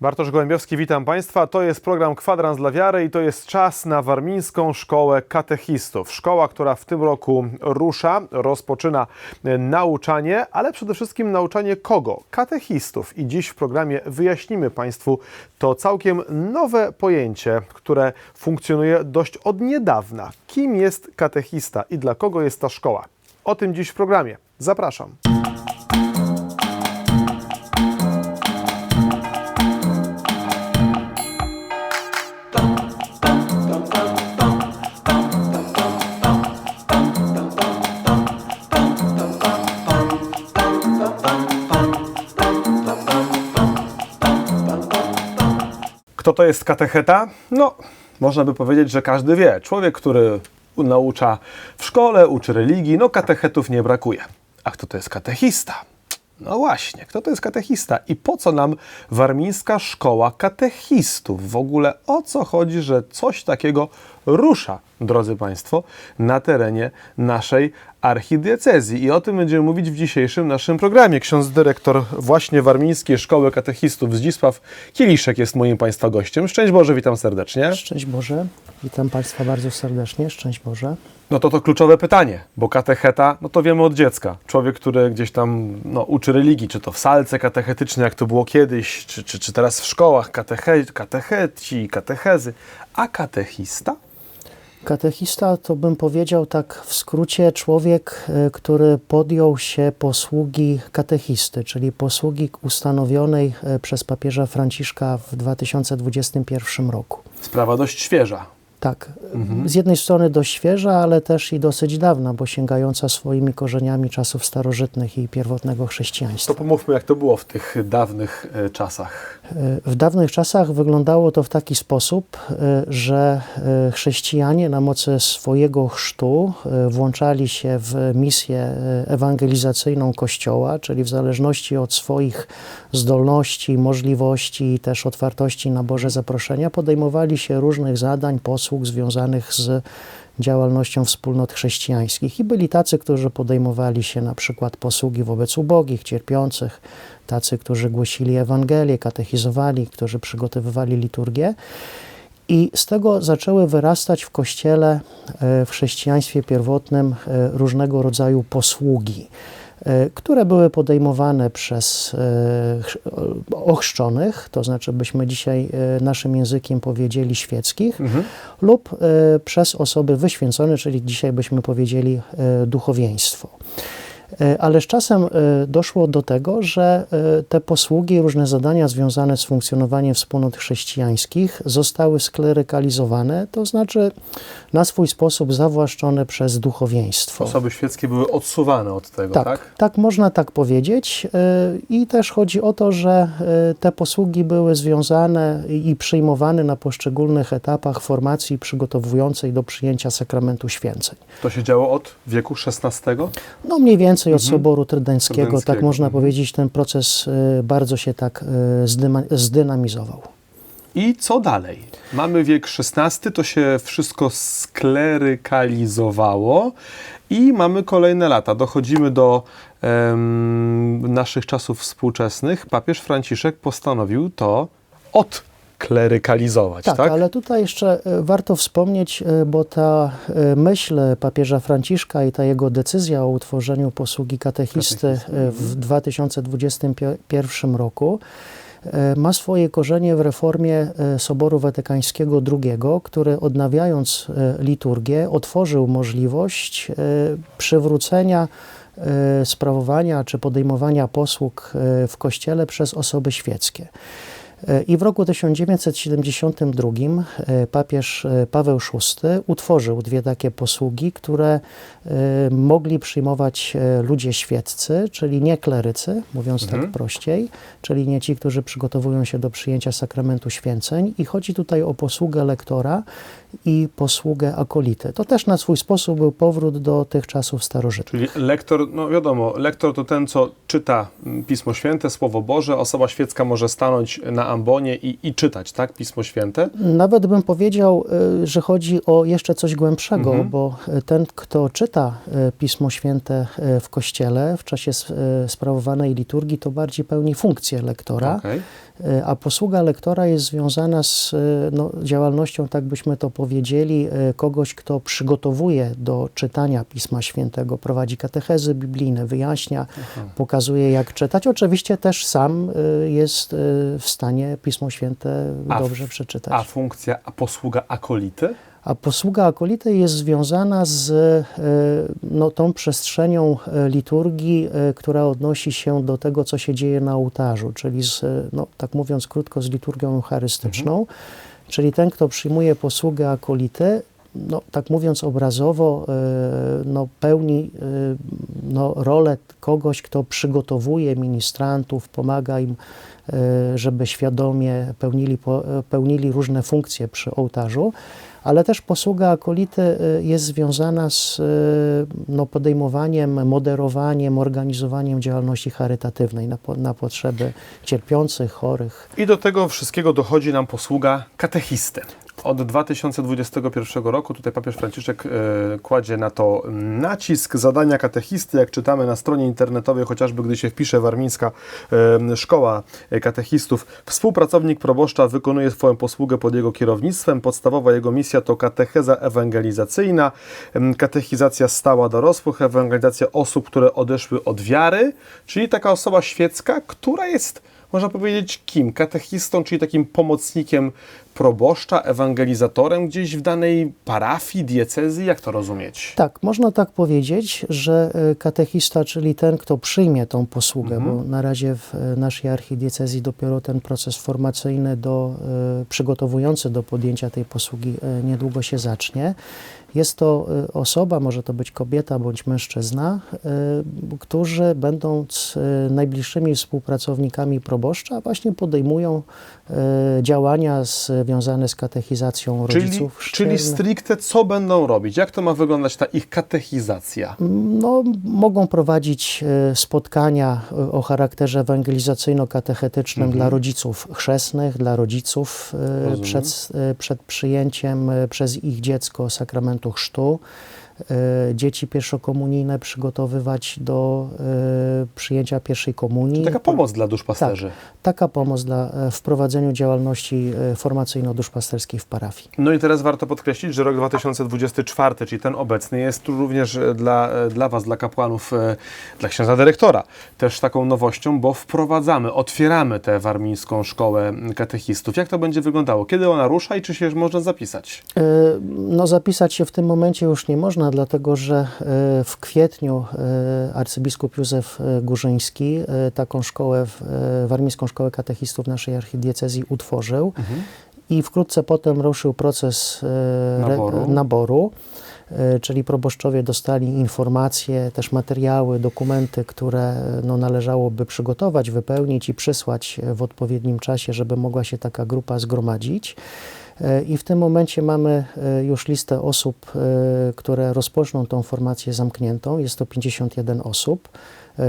Bartosz Gołębiowski, witam Państwa. To jest program Kwadrans dla Wiary i to jest czas na Warmińską Szkołę Katechistów. Szkoła, która w tym roku rusza, rozpoczyna e, nauczanie, ale przede wszystkim nauczanie kogo? Katechistów. I dziś w programie wyjaśnimy Państwu to całkiem nowe pojęcie, które funkcjonuje dość od niedawna. Kim jest katechista i dla kogo jest ta szkoła? O tym dziś w programie. Zapraszam. Kto to jest katecheta? No, można by powiedzieć, że każdy wie. Człowiek, który naucza w szkole, uczy religii, no katechetów nie brakuje. A kto to jest katechista? No właśnie, kto to jest katechista i po co nam warmińska szkoła katechistów? W ogóle o co chodzi, że coś takiego rusza, drodzy Państwo, na terenie naszej archidiecezji. I o tym będziemy mówić w dzisiejszym naszym programie. Ksiądz dyrektor właśnie Warmińskiej Szkoły Katechistów Zdzisław Kieliszek jest moim Państwa gościem. Szczęść Boże, witam serdecznie. Szczęść Boże, witam Państwa bardzo serdecznie, szczęść Boże. No to to kluczowe pytanie, bo katecheta, no to wiemy od dziecka. Człowiek, który gdzieś tam no, uczy religii, czy to w salce katechetycznej, jak to było kiedyś, czy, czy, czy teraz w szkołach, kateche, katecheci, katechezy. A katechista? Katechista to bym powiedział tak w skrócie człowiek, y, który podjął się posługi katechisty, czyli posługi ustanowionej y, przez papieża Franciszka w 2021 roku. Sprawa dość świeża. Tak, z jednej strony dość świeża, ale też i dosyć dawna, bo sięgająca swoimi korzeniami czasów starożytnych i pierwotnego chrześcijaństwa. To pomówmy, jak to było w tych dawnych e, czasach. W dawnych czasach wyglądało to w taki sposób, y, że y, chrześcijanie na mocy swojego chrztu y, włączali się w misję ewangelizacyjną Kościoła, czyli w zależności od swoich zdolności, możliwości i też otwartości na Boże zaproszenia, podejmowali się różnych zadań, posług związanych z działalnością wspólnot chrześcijańskich. I byli tacy, którzy podejmowali się na przykład posługi wobec ubogich, cierpiących, tacy, którzy głosili Ewangelię, katechizowali, którzy przygotowywali liturgię. I z tego zaczęły wyrastać w kościele, e, w chrześcijaństwie pierwotnym e, różnego rodzaju posługi, które były podejmowane przez e, chrz- ochrzczonych, to znaczy byśmy dzisiaj e, naszym językiem powiedzieli świeckich, lub e, przez osoby wyświęcone, czyli dzisiaj byśmy powiedzieli e, duchowieństwo. E, Ale z czasem e, doszło do tego, że e, te posługi, różne zadania związane z funkcjonowaniem wspólnot chrześcijańskich zostały sklerykalizowane, to znaczy na swój sposób zawłaszczone przez duchowieństwo. Osoby świeckie były odsuwane od tego, tak? Tak, tak, można tak powiedzieć. I też chodzi o to, że te posługi były związane i przyjmowane na poszczególnych etapach formacji przygotowującej do przyjęcia sakramentu święceń. To się działo od wieku XVI? No mniej więcej od Soboru Trydenckiego, tak można mhm. powiedzieć, ten proces y, bardzo się tak y, zdynamizował. I co dalej? Mamy wiek XVI, to się wszystko sklerykalizowało i mamy kolejne lata. Dochodzimy do naszych czasów współczesnych. Papież Franciszek postanowił to tak? Tak, ale tutaj jeszcze e, warto wspomnieć, e, bo ta e, myśl papieża Franciszka i ta jego decyzja o utworzeniu posługi katechisty w 2021 roku e, ma swoje korzenie w reformie Soboru Watykańskiego II, który odnawiając liturgię otworzył możliwość przywrócenia sprawowania czy podejmowania posług w Kościele przez osoby świeckie. I w roku 1972 e, papież e, Paweł VI utworzył dwie takie posługi, które e, mogli przyjmować ludzie świeccy, czyli nie klerycy, mówiąc tak prościej, czyli nie ci, którzy przygotowują się do przyjęcia sakramentu święceń. I chodzi tutaj o posługę lektora i posługę akolity. To też na swój sposób był powrót do tych czasów starożytnych. Czyli lektor, no wiadomo, lektor to ten, co czyta mm, Pismo Święte, Słowo Boże. Osoba świecka może stanąć na ambonie i, i czytać, tak? Pismo Święte. Nawet bym powiedział, y, że chodzi o jeszcze coś głębszego, bo y, ten, kto czyta y, Pismo Święte w kościele w czasie sprawowanej liturgii, to bardziej pełni funkcję lektora. Okej. E, A posługa lektora jest związana z e, no, działalnością, tak byśmy to powiedzieli, e, kogoś, kto przygotowuje do czytania Pisma Świętego, prowadzi katechezy biblijne, wyjaśnia, pokazuje jak czytać. Oczywiście też sam jest w stanie Pismo Święte A dobrze przeczytać. A funkcja, a posługa akolity? A posługa akolity jest związana z e, no, tą przestrzenią e, liturgii, e, która odnosi się do tego, co się dzieje na ołtarzu, czyli z, no, tak mówiąc krótko, z liturgią eucharystyczną. Czyli ten, kto przyjmuje posługę akolity, no, tak mówiąc obrazowo, no, pełni no, rolę kogoś, kto przygotowuje ministrantów, pomaga im, żeby świadomie pełnili, pełnili różne funkcje przy ołtarzu, ale też posługa akolity e, jest związana z e, no, podejmowaniem, moderowaniem, organizowaniem działalności charytatywnej na, na potrzeby cierpiących, chorych. I do tego wszystkiego dochodzi nam posługa katechisty. Od 2021 roku tutaj papież Franciszek e, kładzie na to nacisk zadania katechisty, jak czytamy na stronie internetowej, chociażby gdy się wpisze Warmińska e, Szkoła Katechistów. Współpracownik proboszcza wykonuje swoją posługę pod jego kierownictwem. Podstawowa jego misja to katecheza ewangelizacyjna, em, katechizacja stała dorosłych, ewangelizacja osób, które odeszły od wiary, czyli taka osoba świecka, która jest można powiedzieć kim? Katechistą, czyli takim pomocnikiem proboszcza, ewangelizatorem gdzieś w danej parafii, diecezji? Jak to rozumieć? Tak, można tak powiedzieć, że e, katechista, czyli ten, kto przyjmie tą posługę, bo na razie w e, naszej archidiecezji dopiero ten proces formacyjny do, e, przygotowujący do podjęcia tej posługi niedługo się zacznie. Jest to e, osoba, może to być kobieta bądź mężczyzna, e, którzy będąc e, najbliższymi współpracownikami proboszcza właśnie podejmują działania związane z katechizacją Czyli, rodziców czyli chrzcielnych. stricte co będą robić? Jak to ma wyglądać ta ich katechizacja? No, mogą prowadzić spotkania o charakterze ewangelizacyjno-katechetycznym dla rodziców chrzestnych, dla rodziców przed, przed przyjęciem przez ich dziecko sakramentu chrztu. E, Dzieci pierwszokomunijne przygotowywać do e, przyjęcia pierwszej komunii. Taka pomoc dla duszpasterzy. Taka pomoc dla e, w prowadzeniu działalności e, formacyjno-duszpasterskiej w parafii. No i teraz warto podkreślić, że rok 2024, czyli ten obecny, jest tu również e, dla, e, dla Was, dla kapłanów, e, dla księdza dyrektora, też taką nowością, bo wprowadzamy, otwieramy tę warmińską szkołę katechistów. Jak to będzie wyglądało? Kiedy ona rusza i czy się można zapisać? E, No, zapisać się w tym momencie już nie można, dlatego że e, w kwietniu e, arcybiskup Józef e, Górzyński taką szkołę, w- warmińską szkołę katechistów naszej archidiecezji utworzył i wkrótce potem ruszył proces re- Naboru. naboru. Czyli proboszczowie dostali informacje, też materiały, dokumenty, które no, należałoby przygotować, wypełnić i przysłać w odpowiednim czasie, żeby mogła się taka grupa zgromadzić. E, I w tym momencie mamy e, już listę osób, e, które rozpoczną tą formację zamkniętą. Jest to 51 osób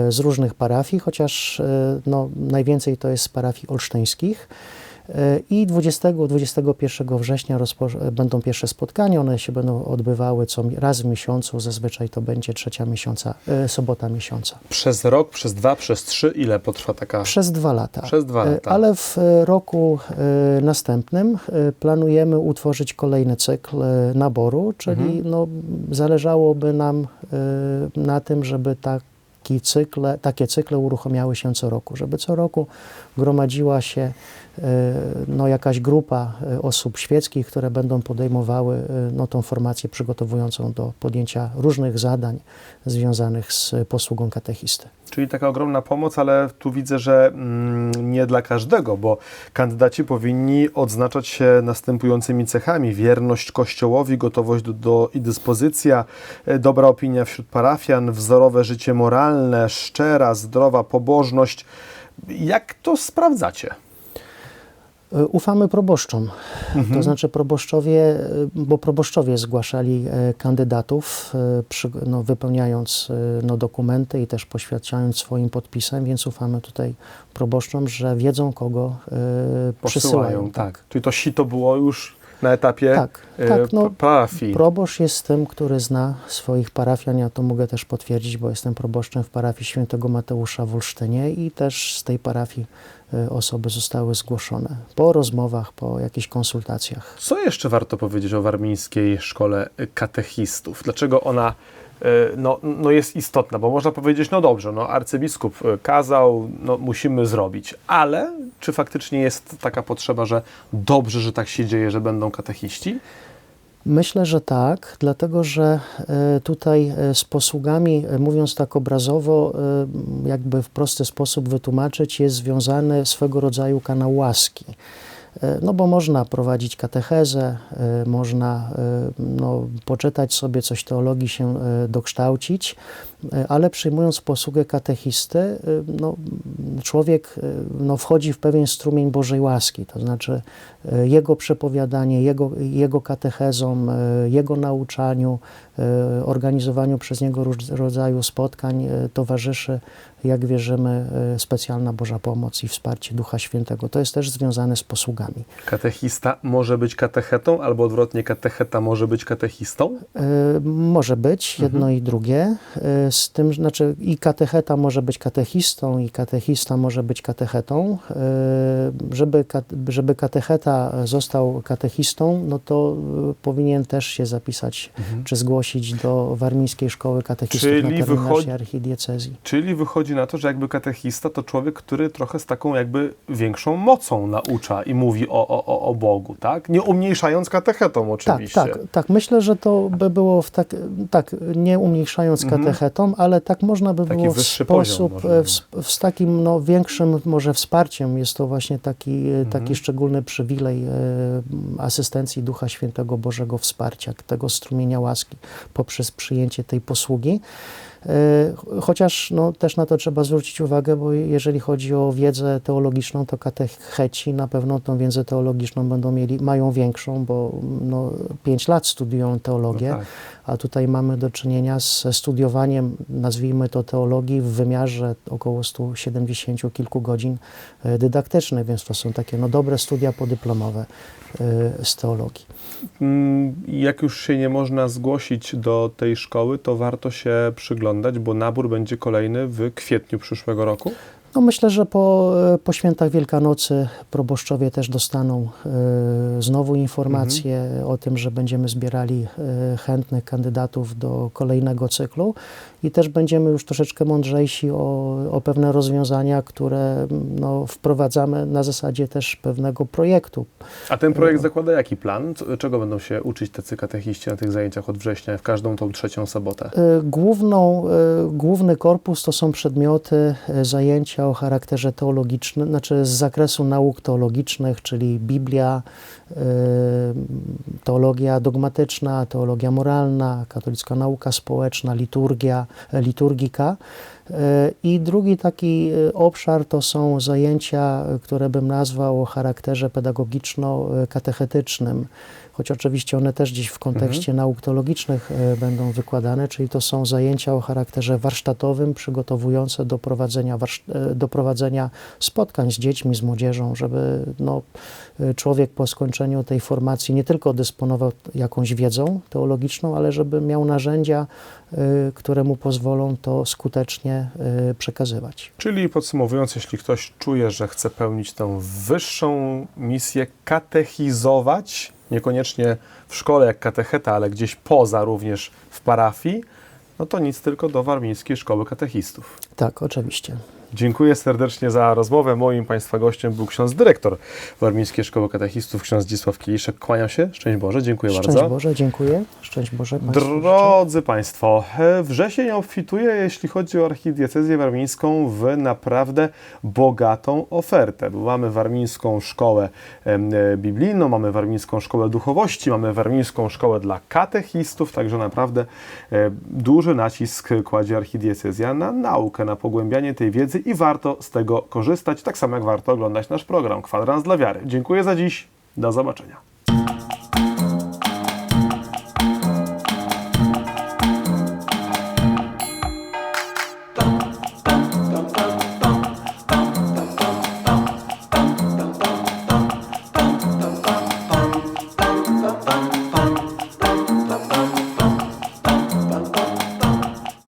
z różnych parafii, chociaż no, najwięcej to jest z parafii olsztyńskich. E, I 20-21 września będą pierwsze spotkania. One się będą odbywały co raz w miesiącu. Zazwyczaj to będzie trzecia miesiąca, e, sobota miesiąca. Przez rok, przez dwa, przez trzy? Ile potrwa taka? Przez dwa lata. Przez dwa E, lata. Ale w roku e, następnym e, planujemy utworzyć kolejny cykl e, naboru, czyli Mhm. no, zależałoby nam e, na tym, żeby taki cykle, takie cykle uruchamiały się co roku, żeby co roku gromadziła się e, no, jakaś grupa e, osób świeckich, które będą podejmowały e, no, tą formację przygotowującą do podjęcia różnych zadań związanych z posługą katechisty. Czyli taka ogromna pomoc, ale tu widzę, że mm, nie dla każdego, bo kandydaci powinni odznaczać się następującymi cechami: wierność Kościołowi, gotowość do, do i dyspozycja, dobra opinia wśród parafian, wzorowe życie moralne, szczera, zdrowa pobożność. Jak to sprawdzacie? E, Ufamy proboszczom. Mhm. To znaczy proboszczowie, e, bo proboszczowie zgłaszali e, kandydatów, przy, no, wypełniając no, dokumenty i też poświadczając swoim podpisem, więc ufamy tutaj proboszczom, że wiedzą kogo e, przysyłają. tak. Czyli to sito było już na etapie Tak, e, tak, no, parafii. Proboszcz jest tym, który zna swoich parafian. Ja to mogę też potwierdzić, bo jestem proboszczem w parafii świętego Mateusza w Olsztynie i też z tej parafii y, osoby zostały zgłoszone po rozmowach, po jakichś konsultacjach. Co jeszcze warto powiedzieć o warmińskiej szkole katechistów? Dlaczego ona e, no, no jest istotna? Bo można powiedzieć, no dobrze, no arcybiskup e, kazał, no musimy zrobić, ale czy faktycznie jest taka potrzeba, że dobrze, że tak się dzieje, że będą katechiści? Myślę, że tak, dlatego że e, tutaj e, z posługami, e, mówiąc tak obrazowo, e, jakby w prosty sposób wytłumaczyć, jest związany swego rodzaju kanał łaski. E, No bo można prowadzić katechezę, e, można e, no, poczytać sobie coś teologii, się dokształcić, ale przyjmując posługę katechisty, no, człowiek no, wchodzi w pewien strumień Bożej łaski, to znaczy jego przepowiadanie, jego, jego katechezom, jego nauczaniu, organizowaniu przez niego róż- rodzaju spotkań e, towarzyszy, jak wierzymy, e, specjalna Boża pomoc i wsparcie Ducha Świętego. To jest też związane z posługami. Katechista może być katechetą, albo odwrotnie, katecheta może być katechistą? E, Może być jedno i drugie. E, Z tym, znaczy i katecheta może być katechistą, i katechista może być katechetą. E, Żeby, żeby katecheta został katechistą, no to e, powinien też się zapisać, czy zgłosić do Warmińskiej Szkoły Katechistów Czyli na wychodzi- archidiecezji. Czyli wychodzi na to, że jakby katechista to człowiek, który trochę z taką jakby większą mocą naucza i mówi o, o, o- Bogu, tak? Nie umniejszając katechetą Tak, oczywiście. tak, tak. Myślę, że to by było w tak, tak nie umniejszając Mhm. katechetą, ale tak można by Taki było w sposób, w, sp- z takim no, większym może wsparciem. Jest to właśnie taki, e, taki Mhm. szczególny przywilej e, asystencji Ducha Świętego Bożego wsparcia, tego strumienia łaski poprzez przyjęcie tej posługi. E, Chociaż no, też na to trzeba zwrócić uwagę, bo jeżeli chodzi o wiedzę teologiczną, to katecheci na pewno tą wiedzę teologiczną będą mieli, mają większą, bo no, 5 lat studiują teologię, No tak. A tutaj mamy do czynienia ze studiowaniem, nazwijmy to teologii, w wymiarze około 170 kilku godzin e, dydaktycznych, więc to są takie no, dobre studia podyplomowe e, z teologii. Mm, Jak już się nie można zgłosić do tej szkoły, to warto się przyglądać, bo nabór będzie kolejny w kwietniu przyszłego roku. No myślę, że po, e, po świętach Wielkanocy proboszczowie też dostaną e, znowu informacje o tym, że będziemy zbierali e, chętnych kandydatów do kolejnego cyklu i też będziemy już troszeczkę mądrzejsi o, o pewne rozwiązania, które no, wprowadzamy na zasadzie też pewnego projektu. A ten projekt zakłada jaki plan? Czego będą się uczyć tacy katechiści na tych zajęciach od września w każdą tą trzecią sobotę? E, Główną, e, główny korpus to są przedmioty, zajęcia o charakterze teologicznym, znaczy z zakresu nauk teologicznych, czyli Biblia, e, teologia dogmatyczna, teologia moralna, katolicka nauka społeczna, liturgia, liturgika. E, I drugi taki e, obszar to są zajęcia, które bym nazwał o charakterze pedagogiczo-katechetycznym, choć oczywiście one też gdzieś w kontekście nauk teologicznych e, będą wykładane, czyli to są zajęcia o charakterze warsztatowym, przygotowujące do prowadzenia, e, do prowadzenia spotkań z dziećmi, z młodzieżą, żeby no, e, człowiek po skończeniu tej formacji nie tylko dysponował jakąś wiedzą teologiczną, ale żeby miał narzędzia, które mu pozwolą to skutecznie przekazywać. Czyli podsumowując, jeśli ktoś czuje, że chce pełnić tę wyższą misję, katechizować, niekoniecznie w szkole jak katecheta, ale gdzieś poza również w parafii, no to nic tylko do Warmińskiej Szkoły Katechistów. Tak, oczywiście. Dziękuję serdecznie za rozmowę. Moim Państwa gościem był ksiądz dyrektor Warmińskiej Szkoły Katechistów, ksiądz Zdzisław Kieliszek. Kłaniam się. Szczęść Boże, dziękuję Szczęść bardzo. Boże, dziękuję. Szczęść Boże Państwu życzę. Drodzy Państwo, e, wrzesień obfituje, jeśli chodzi o archidiecezję warmińską, w naprawdę bogatą ofertę. Bo mamy warmińską szkołę e, biblijną, mamy warmińską szkołę duchowości, mamy warmińską szkołę dla katechistów, także naprawdę e, duży nacisk kładzie archidiecezja na naukę, na pogłębianie tej i warto z tego korzystać, tak samo jak warto oglądać nasz program Kwadrans dla Wiary. Dziękuję za dziś, do zobaczenia.